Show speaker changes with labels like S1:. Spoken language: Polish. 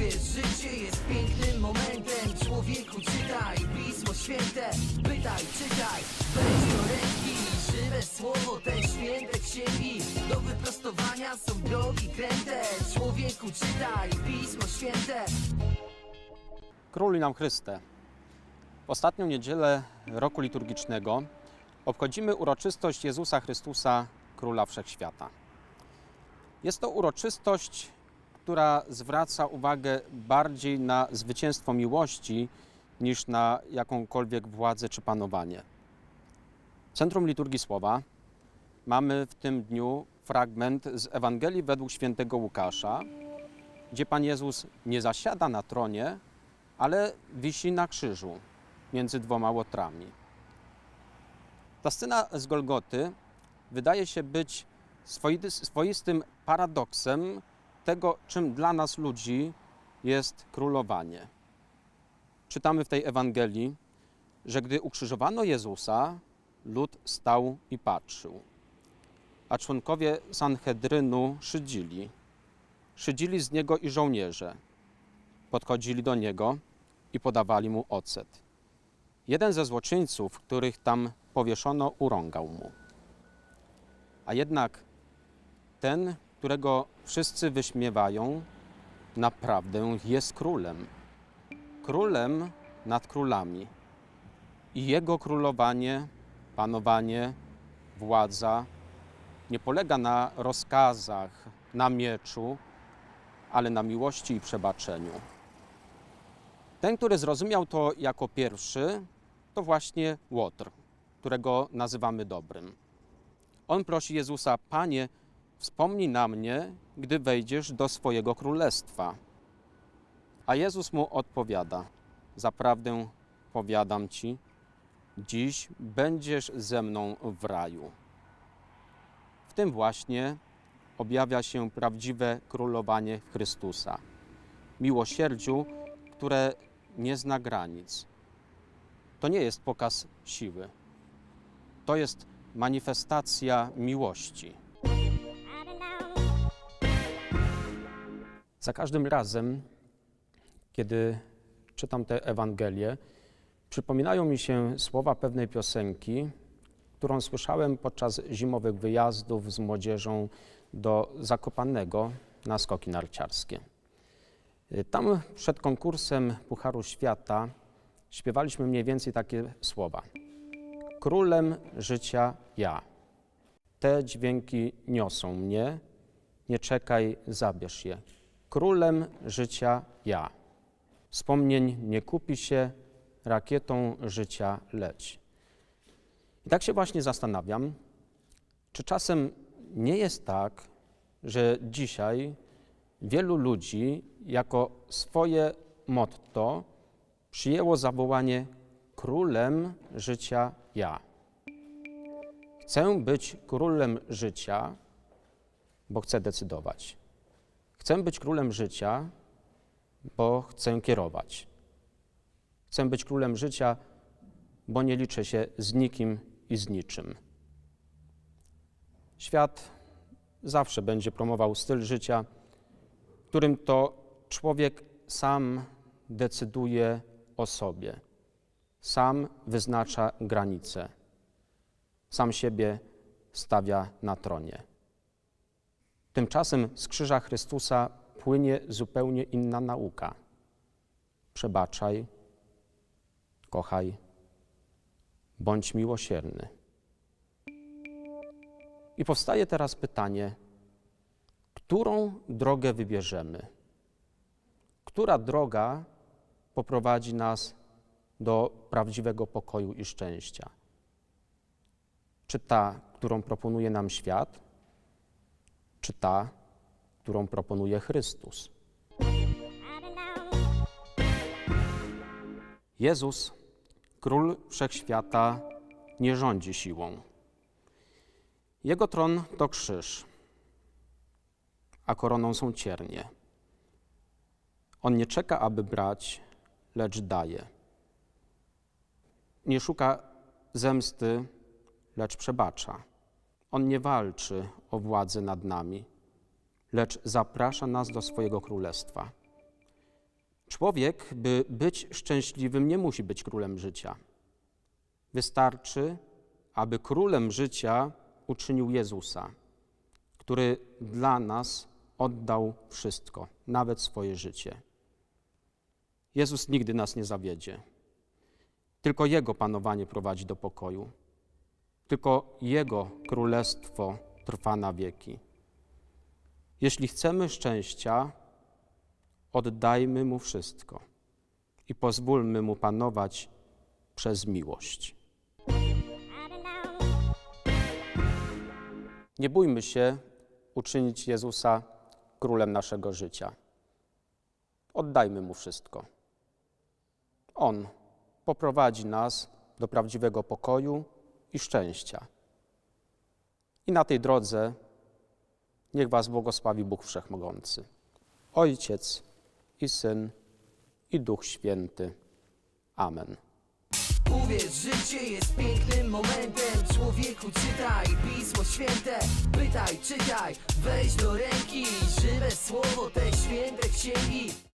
S1: Uwierz, życie jest pięknym momentem. Człowieku czytaj Pismo Święte. Pytaj, czytaj Weź do ręki. Żywe słowo, te święte księgi Do wyprostowania są drogi kręte. Człowieku czytaj Pismo Święte.
S2: Król nam Chryste. W ostatnią niedzielę roku liturgicznego obchodzimy uroczystość Jezusa Chrystusa, Króla Wszechświata. Jest to uroczystość, która zwraca uwagę bardziej na zwycięstwo miłości niż na jakąkolwiek władzę czy panowanie. W centrum liturgii słowa mamy w tym dniu fragment z Ewangelii według świętego Łukasza, gdzie Pan Jezus nie zasiada na tronie, ale wisi na krzyżu między dwoma łotrami. Ta scena z Golgoty wydaje się być swoistym paradoksem tego, czym dla nas ludzi jest królowanie. Czytamy w tej Ewangelii, że gdy ukrzyżowano Jezusa, lud stał i patrzył, a członkowie Sanhedrynu szydzili. Szydzili z niego i żołnierze podchodzili do niego i podawali mu ocet. Jeden ze złoczyńców, których tam powieszono, urągał mu. A jednak ten, którego wszyscy wyśmiewają, naprawdę jest królem. Królem nad królami. I jego królowanie, panowanie, władza nie polega na rozkazach, na mieczu, ale na miłości i przebaczeniu. Ten, który zrozumiał to jako pierwszy, to właśnie Łotr, którego nazywamy dobrym. On prosi Jezusa: Panie, wspomnij na mnie, gdy wejdziesz do swojego królestwa. A Jezus mu odpowiada: Zaprawdę powiadam ci, dziś będziesz ze mną w raju. W tym właśnie objawia się prawdziwe królowanie Chrystusa. Miłosierdziu, które nie zna granic. To nie jest pokaz siły. To jest manifestacja miłości. Za każdym razem, kiedy czytam tę Ewangelię, przypominają mi się słowa pewnej piosenki, którą słyszałem podczas zimowych wyjazdów z młodzieżą do Zakopanego na skoki narciarskie. Tam przed konkursem Pucharu Świata śpiewaliśmy mniej więcej takie słowa. Królem życia ja. Te dźwięki niosą mnie, nie czekaj, zabierz je. Królem życia ja. Wspomnień nie kupi się, rakietą życia leć. I tak się właśnie zastanawiam, czy czasem nie jest tak, że dzisiaj wielu ludzi jako swoje motto przyjęło zawołanie królem życia ja. Chcę być królem życia, bo chcę decydować. Chcę być królem życia, bo chcę kierować. Chcę być królem życia, bo nie liczę się z nikim i z niczym. Świat zawsze będzie promował styl życia, którym to człowiek sam decyduje o sobie, sam wyznacza granice, sam siebie stawia na tronie. Tymczasem z krzyża Chrystusa płynie zupełnie inna nauka. Przebaczaj, kochaj, bądź miłosierny. I powstaje teraz pytanie, którą drogę wybierzemy? Która droga poprowadzi nas do prawdziwego pokoju i szczęścia? Czy ta, którą proponuje nam świat, czy ta, którą proponuje Chrystus? Jezus, król wszechświata, nie rządzi siłą. Jego tron to krzyż, a koroną są ciernie. On nie czeka, aby brać, lecz daje. Nie szuka zemsty, lecz przebacza. On nie walczy o władzę nad nami, lecz zaprasza nas do swojego królestwa. Człowiek, by być szczęśliwym, nie musi być królem życia. Wystarczy, aby królem życia uczynił Jezusa, który dla nas oddał wszystko, nawet swoje życie. Jezus nigdy nas nie zawiedzie. Tylko Jego panowanie prowadzi do pokoju. Tylko Jego królestwo trwa na wieki. Jeśli chcemy szczęścia, oddajmy Mu wszystko i pozwólmy Mu panować przez miłość. Nie bójmy się uczynić Jezusa królem naszego życia. Oddajmy Mu wszystko. On poprowadzi nas do prawdziwego pokoju i szczęścia. I na tej drodze niech Was błogosławi Bóg Wszechmogący, Ojciec i Syn i Duch Święty. Amen.
S1: Uwierz, życie jest pięknym momentem Człowieku czytaj Pismo Święte Pytaj, czytaj, weź do ręki Żywe słowo te święte księgi